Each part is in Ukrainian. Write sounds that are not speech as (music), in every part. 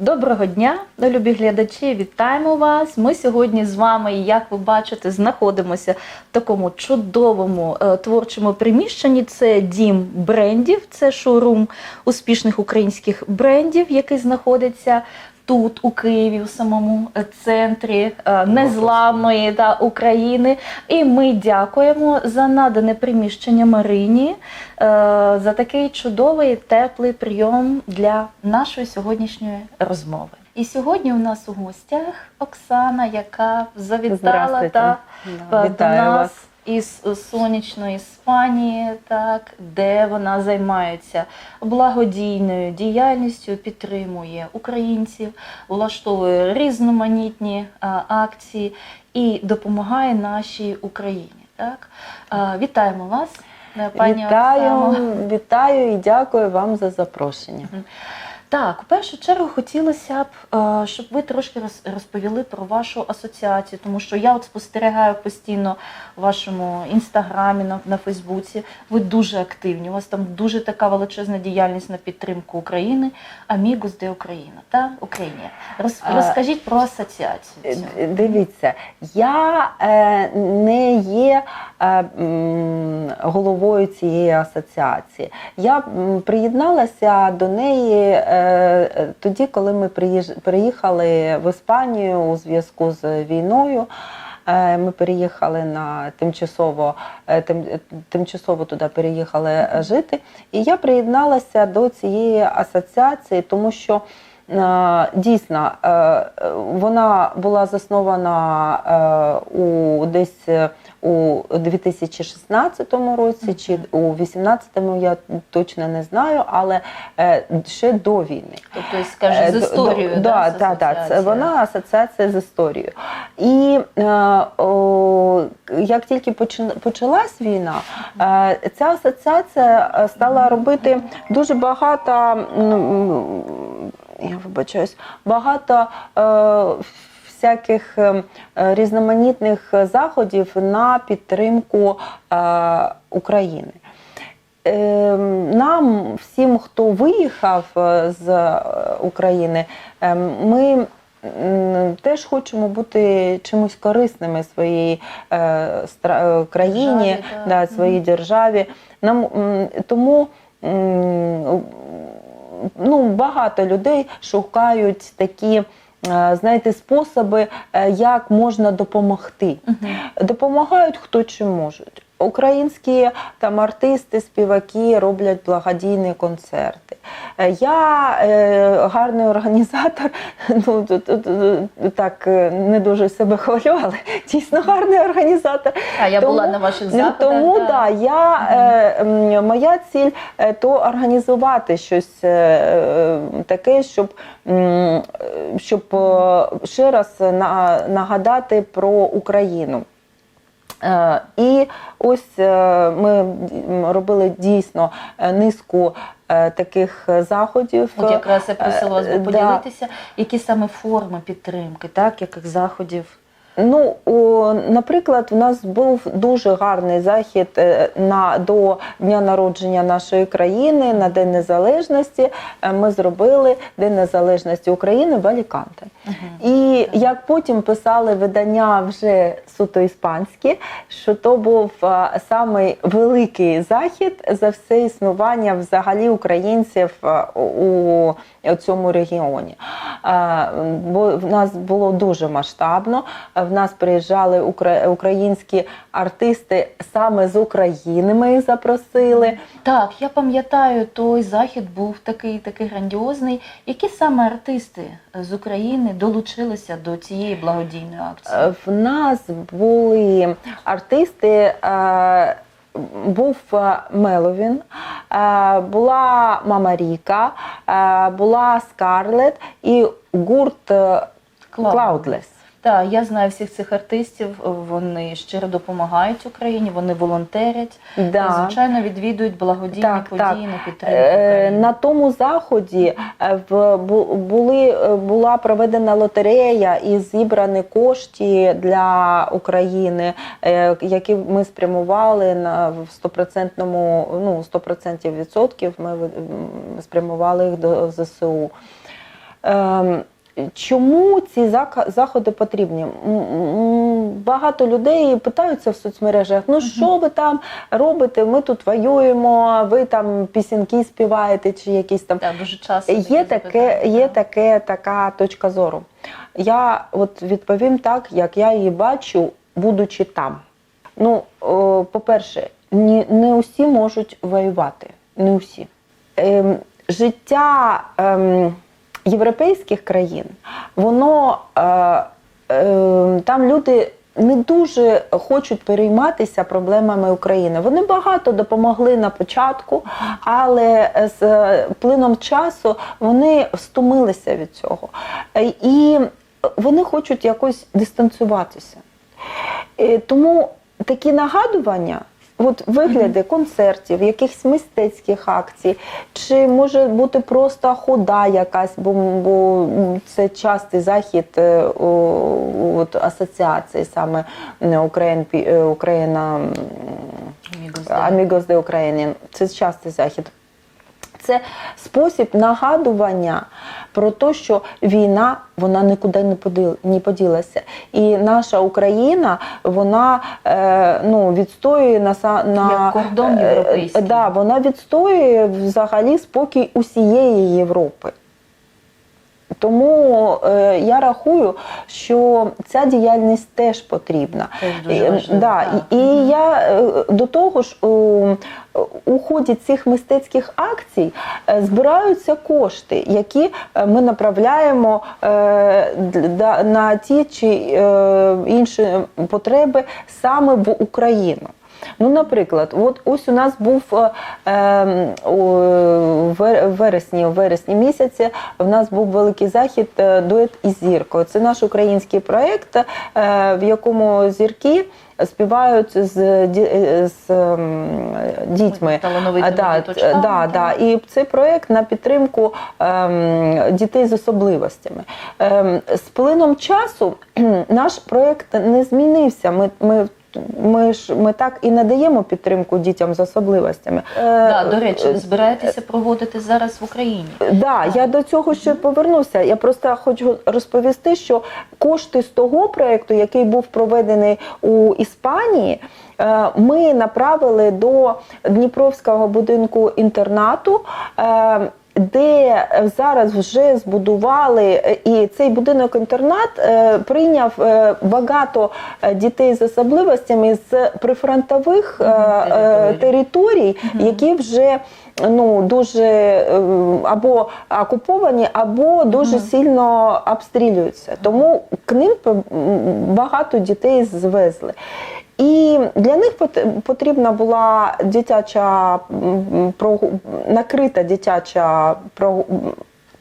Доброго дня, любі глядачі! Вітаємо вас! Ми сьогодні з вами, як ви бачите, знаходимося в такому чудовому е, творчому приміщенні. Це дім брендів, це шоурум успішних українських брендів, який знаходиться. Тут, у Києві, у самому е, центрі е, незламної та України. І ми дякуємо за надане приміщення Марині е, за такий чудовий теплий прийом для нашої сьогоднішньої розмови. І сьогодні у нас у гостях Оксана, яка завітала та до нас вас. Із сонячної Іспанії, так, де вона займається благодійною діяльністю, підтримує українців, влаштовує різноманітні а, акції і допомагає нашій Україні. Так? А, вітаємо вас, пані вітаю, Оксано. вітаю і дякую вам за запрошення. Так, у першу чергу хотілося б, е, щоб ви трошки розповіли про вашу асоціацію, тому що я от спостерігаю постійно в вашому інстаграмі, на, на Фейсбуці. Ви дуже активні. У вас там дуже така величезна діяльність на підтримку України. Амігус де Україна та Україні. Роз, розкажіть про асоціацію. цю. Е, Дивіться, я е, не є головою цієї асоціації. Я приєдналася до неї е, е, тоді, коли ми приїхали в Іспанію у зв'язку з війною. Е, Ми переїхали на тимчасово, е, тим, е, тимчасово туди переїхали е, жити. І я приєдналася до цієї асоціації, тому що е, дійсно е, е, вона була заснована е, у десь е, у 2016 році чи у 2018, я точно не знаю, але е, ще до війни. Тобто, скаже, Е, з історією. д- да, да, да, це вона асоціація з історією. І е, о, як тільки почалась війна, е, ця асоціація е, стала робити дуже багато. М, Я вибачаюсь, багато е, всяких е, е, різноманітних заходів на підтримку е, України. Е, Нам, всім, хто виїхав е, з е, України, е, ми теж хочемо бути чимось корисними своїй е, е, країні, Державі, да. своїй державі. Нам тому. Ну, багато людей шукають такі, е, знаєте, способи, е, як можна допомогти. Мгм. Допомагають хто чим можуть. Українські там артисти, співаки роблять благодійні концерти. Е, Я е, гарний організатор, (laughs) ну тут, тут, тут, так е, не дуже себе хвалю, але дійсно гарний організатор. А я Тому- була на ваших Ну. Тому да. да, я, е, моя ціль е, то організувати щось е, таке, щоб, щоб е, ще раз на, нагадати про Україну. Е, І ось е, ми робили дійсно е, низку таких заходів. От якраз я просила вас би да. поділитися, які саме форми підтримки, так, яких заходів. Ну, о, наприклад, у нас був дуже гарний захід е, на до дня народження нашої країни на День Незалежності. Е, Ми зробили День Незалежності України в Аліканте. І як потім писали видання вже суто іспанські, що то був а, самий великий захід за все існування взагалі українців у, у цьому регіоні. Бо в нас було дуже масштабно. В нас приїжджали українські артисти саме з України. Ми їх запросили. Так, я пам'ятаю, той захід був такий, такий грандіозний. Які саме артисти з України долучилися до цієї благодійної акції? Е, В нас були артисти. Був е, Меловін, е, була Мама Ріка, е, була Скарлет і гурт. Cloudless. Так, я знаю всіх цих артистів. Вони щиро допомагагають Україні, вони волонтерять. Да. Звичайно, відвідують благодійні Так, події так. на підтримку Е, України. На тому заході е, були е, була проведена лотерея і зібрані кошти для України, е, які ми спрямували на в стопроцентному, ну 100% відсотків. Ми спрямували їх до ЗСУ. Чому ці заходи потрібні? Багато людей питаються в соцмережах: ну що ви там робите? Ми тут воюємо, ви там пісеньки співаєте чи якісь там. Так, дуже часто Є таке, є таке, така точка зору. Я от відповім так, як я її бачу, будучи там. Ну, по-перше, не усі можуть воювати. Не усі. Ем, життя ем, європейських країн, воно е, е, там люди. Не дуже хочуть перейматися проблемами України. Вони багато допомогли на початку, але з е, плином часу вони стомилися від цього. І вони хочуть якось дистанціюватися. Тому такі нагадування, от вигляди концертів, якихось мистецьких акцій, чи може бути просто хода якась, бо, бо це частий захід е, от, асоціації саме е, Україн, Україна Амігос де Ukraine. Це частий захід. Це спосіб нагадування про те, що війна вона нікуди не поділ- не поділася. І наша Україна вона е, ну, відстоює на, на Як кордон е, да, вона відстоює взагалі спокій усієї Європи. Тому е, я рахую, що ця діяльність теж потрібна. Дуже Е, важливо, да, так. І, і я е, до того ж у, у ході цих мистецьких акцій е, збираються кошти, які е, ми направляємо е, на ті чи е, інші потреби саме в Україну. Ну, наприклад, от ось у нас був е, е, у вересні, у вересні місяці в нас був великий захід е, дует із зіркою. Це наш український проєкт, е, в якому зірки співають з, ді- з ем, дітьми. Талановитими да, діточками, да, да. І цей проєкт на підтримку ем, дітей з особливостями. Ем, з плином часу (clears throat) наш проєкт не змінився. Ми, ми, ми ж ми так і надаємо підтримку дітям з особливостями. Е, Да, до речі, збираєтеся проводити зараз в Україні. Да, я до цього ще повернуся. Я просто хочу розповісти, що кошти з того проєкту, який був проведений у Іспанії, е, ми направили до Дніпровського будинку інтернату. Е, Де зараз вже збудували, е, і цей будинок-інтернат е, прийняв е, багато е, дітей з особливостями з прифронтових е, е, територій. які вже ну дуже е, або окуповані, або дуже сильно обстрілюються. Тому к ним багато дітей звезли. І для них пот- потрібна була дитяча накрита дитяча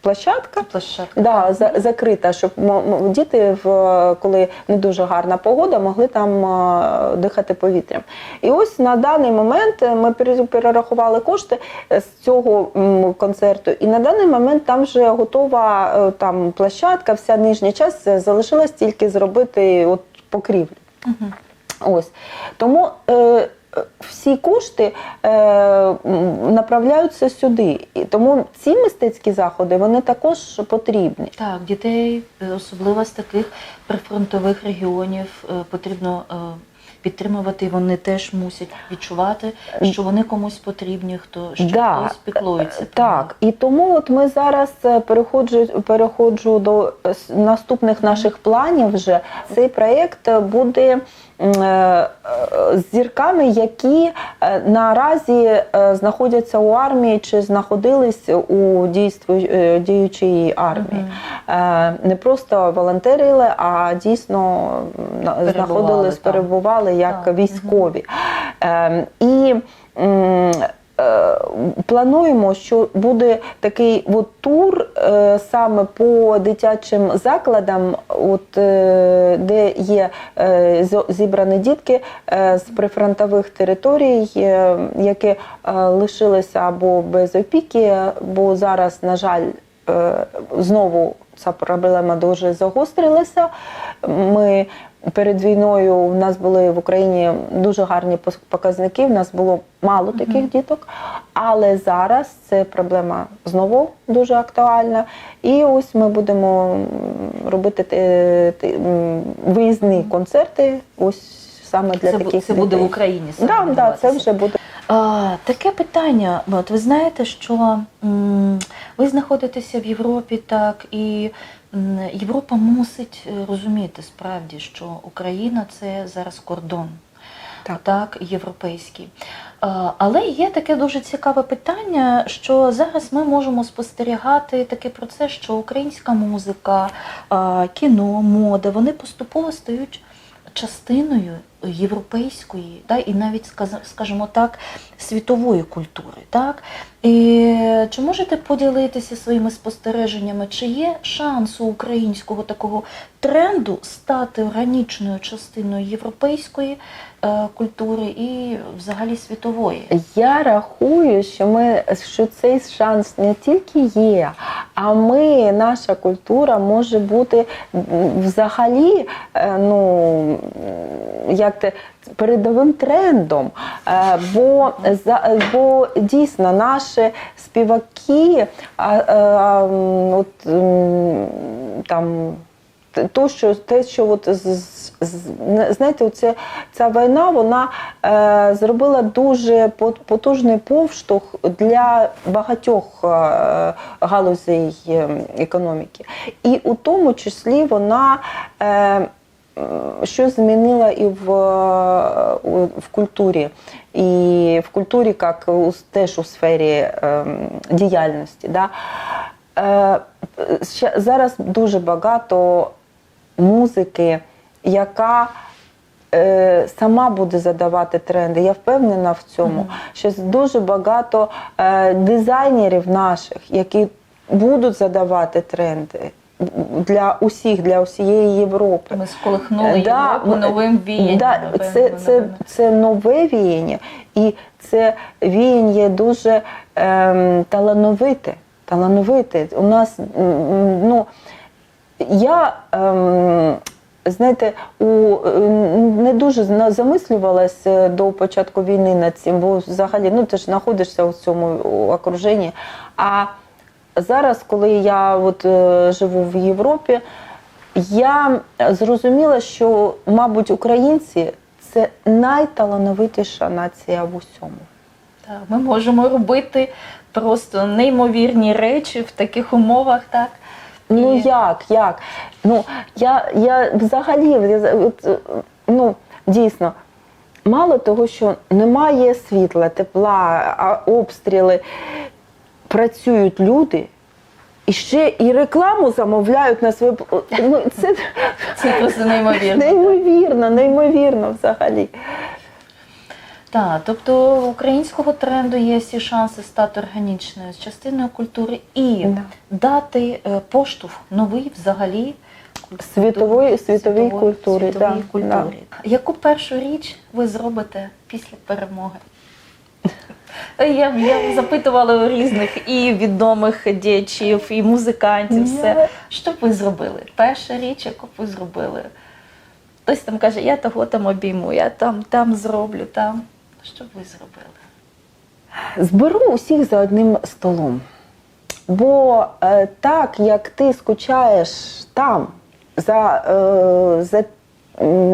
площадка. Площадка. Да, за, закрита, щоб діти, в, коли не дуже гарна погода, могли там е, дихати повітрям. І ось на даний момент ми пере- перерахували кошти е, з цього концерту, і на даний момент там вже готова е, там площадка, вся нижня частина залишилось тільки зробити от покрівлю. Мгм. Ось тому е, всі кошти е, направляються сюди. І тому ці мистецькі заходи вони також потрібні. Так, дітей, е, особливо з таких прифронтових регіонів, е, потрібно е, підтримувати. Вони теж мусять відчувати, що вони комусь потрібні, хто що Да, хтось піклується. Так, і тому от ми зараз е, переходжу, переходжу до е, наступних наших планів. Вже цей проєкт буде е, з зірками, які наразі знаходяться у армії чи знаходились у дійству діючій армії. Е, Не просто волонтерили, а дійсно Перебували знаходились, там. перебували як Так, військові. Е, І е, плануємо, що буде такий от тур е, саме по дитячим закладам, от, е, де є е, зібрані дітки е, з прифронтових територій, е, які е, лишилися або без опіки, бо зараз, на жаль, знову ця проблема дуже загострилася. Ми перед війною у нас були в Україні дуже гарні показники. У нас було мало таких діток, але зараз це проблема знову дуже актуальна. І ось ми будемо робити виїзні концерти. Ось саме для Це, таких це буде в. Україні. саме Да, да, це вже буде. Таке питання. От ви знаєте, що ви знаходитеся в Європі, так і Європа мусить е, розуміти справді, що Україна це зараз кордон. Так. Так, європейський. Але є таке дуже цікаве питання, що зараз ми можемо спостерігати такий процес, що українська музика, кіно, мода, вони поступово стають частиною європейської, да, і навіть скажімо так, світової культури. Так? І чи можете поділитися своїми спостереженнями, чи є шанс у українського такого тренду стати органічною частиною європейської культури і взагалі світової? Я рахую, що ми що цей шанс не тільки є, а ми, наша культура може бути взагалі, е, ну як те. Передовим трендом, Е, бо бо дійсно наші співаки, а, а, от там то, що те, що от знаєте, оце, ця війна вона е, зробила дуже потужний повштовх для багатьох е, галузей е, економіки. І у тому числі вона е, що змінила і в, в культурі, і в культурі, як теж у сфері е, діяльності. Да? Е, зараз дуже багато музики, яка е, сама буде задавати тренди. Я впевнена в цьому. Що дуже багато е, дизайнерів наших, які будуть задавати тренди для усіх, для усієї Європи. Ми сколихнули Да, Європу новим віянням. Да, це, це, це нове віяння, і це віяння дуже ем, талановите. талановите. У нас ну, я. Ем, Знаєте, у е, не дуже е, до початку війни над цим, бо взагалі ну ти ж знаходишся у цьому окруженні. А зараз, коли я от, е, живу в Європі, я зрозуміла, що, мабуть, українці це найталановитіша нація в усьому. Так, ми можемо робити просто неймовірні речі в таких умовах, так? Ну як, як? Ну я, я взагалі я, от, ну, дійсно. Мало того, що немає світла, тепла, а обстріли, працюють люди, і ще і рекламу замовляють на своє. Ну, це Це просто неймовірно. неймовірно, неймовірно взагалі. Так, тобто українського тренду є всі шанси стати органічною частиною культури і Да. дати е, поштовх новий взагалі Світової- світовій культурі, світовій да, да. Яку першу річ ви зробите після перемоги? Я, я запитувала у різних і відомих діячів, і музикантів. Все. Що б ви зробили? Перша річ, яку б ви зробили? Хтось там каже, я того там обійму, я там, там зроблю, там. Що б ви зробили? Зберу усіх за одним столом. Бо е, так як ти скучаєш там за, е, за,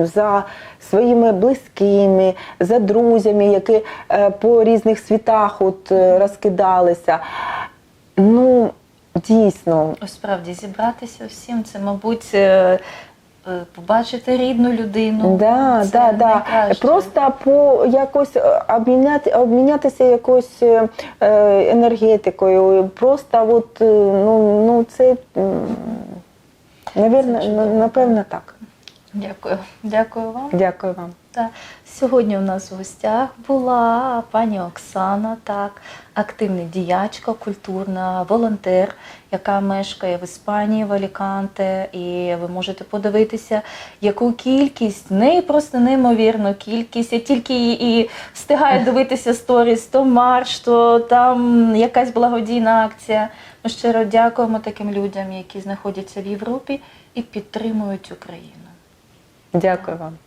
за своїми близькими, за друзями, які е, по різних світах от, е, розкидалися, ну дійсно, Ось справді зібратися всім, це, мабуть, е, побачити рідну людину. Да, це да, да. Просто по якось е, обміняти, обмінятися якоюсь е, е, енергетикою. Просто от, е, ну, ну це, навірно, Це напевно, так. Дякую. Дякую вам. Дякую вам. Та сьогодні у нас в гостях була пані Оксана, так, активна діячка, культурна, волонтер, яка мешкає в Іспанії, в Аліканте. І ви можете подивитися, яку кількість, не просто неймовірну кількість. Я тільки і, і встигаю дивитися сторіс, то марш, то там якась благодійна акція. Ми щиро дякуємо таким людям, які знаходяться в Європі і підтримують Україну. Дякую вам.